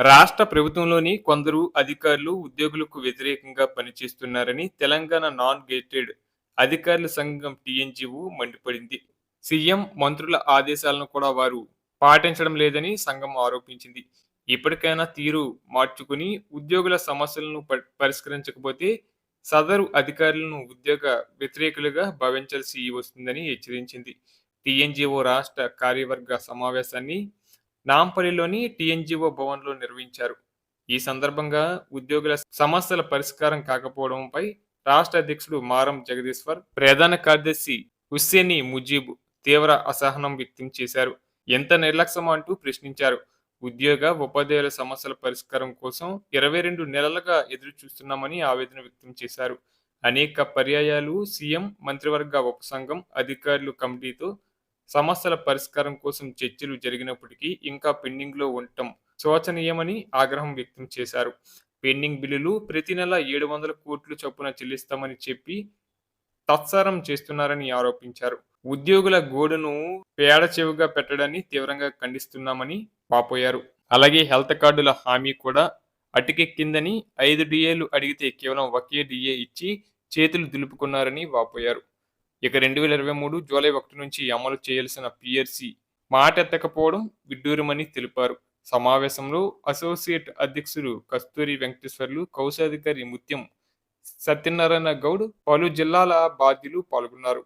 రాష్ట్ర ప్రభుత్వంలోని కొందరు అధికారులు ఉద్యోగులకు వ్యతిరేకంగా పనిచేస్తున్నారని తెలంగాణ నాన్ గేటెడ్ అధికారుల సంఘం టీఎన్జీఓ మండిపడింది. సీఎం మంత్రుల ఆదేశాలను కూడా వారు పాటించడం లేదని సంఘం ఆరోపించింది. ఇప్పటికైనా తీరు మార్చుకుని ఉద్యోగుల సమస్యలను ప- పరిష్కరించకపోతే సదరు అధికారులను ఉద్యోగ వ్యతిరేకులుగా భావించాల్సి వస్తుందని హెచ్చరించింది. టీఎన్జీఓ రాష్ట్ర కార్యవర్గ సమావేశాన్ని నాంపల్లిలోని టీఎన్జీఓ భవన్లో నిర్వహించారు. ఈ సందర్భంగా ఉద్యోగుల సమస్యల పరిష్కారం కాకపోవడంపై రాష్ట్ర అధ్యక్షుడు మారం జగదీశ్వర్ ప్రధాన కార్యదర్శి హుస్సేని ముజీబ్ తీవ్ర అసహనం వ్యక్తం చేశారు. ఎంత నిర్లక్ష్యం అంటూ ప్రశ్నించారు. ఉద్యోగ ఉపాధ్యాయుల సమస్యల పరిష్కారం కోసం ఇరవై రెండు నెలలుగా ఎదురు చూస్తున్నామని ఆవేదన వ్యక్తం చేశారు. అనేక పర్యాయాలు సీఎం మంత్రివర్గ ఉపసంఘం అధికారులు కమిటీతో సమస్యల పరిష్కారం కోసం చర్చలు జరిగినప్పటికీ ఇంకా పెండింగ్లో ఉండటం శోచనీయమని ఆగ్రహం వ్యక్తం చేశారు. పెండింగ్ బిల్లులు ప్రతి నెల ఏడు వందల కోట్లు చొప్పున చెల్లిస్తామని చెప్పి తత్సారం చేస్తున్నారని ఆరోపించారు. ఉద్యోగుల గోడును పేడ చెవుగా పెట్టడాన్ని తీవ్రంగా ఖండిస్తున్నామని వాపోయారు. అలాగే హెల్త్ కార్డుల హామీ కూడా అటుకెక్కిందని ఐదు డిఏలు అడిగితే కేవలం ఒకే డిఏ ఇచ్చి చేతులు దులుపుకున్నారని వాపోయారు. ఇక రెండు వేల ఇరవై మూడు జూలై ఒకటి నుంచి అమలు చేయాల్సిన పిఆర్సి మాట ఎత్తకపోవడం విడ్డూరమని తెలిపారు. సమావేశంలో అసోసియేట్ అధ్యక్షులు కస్తూరి వెంకటేశ్వర్లు కౌశాధికారి ముత్యం సత్యనారాయణ గౌడ్ పలు జిల్లాల బాధ్యులు పాల్గొన్నారు.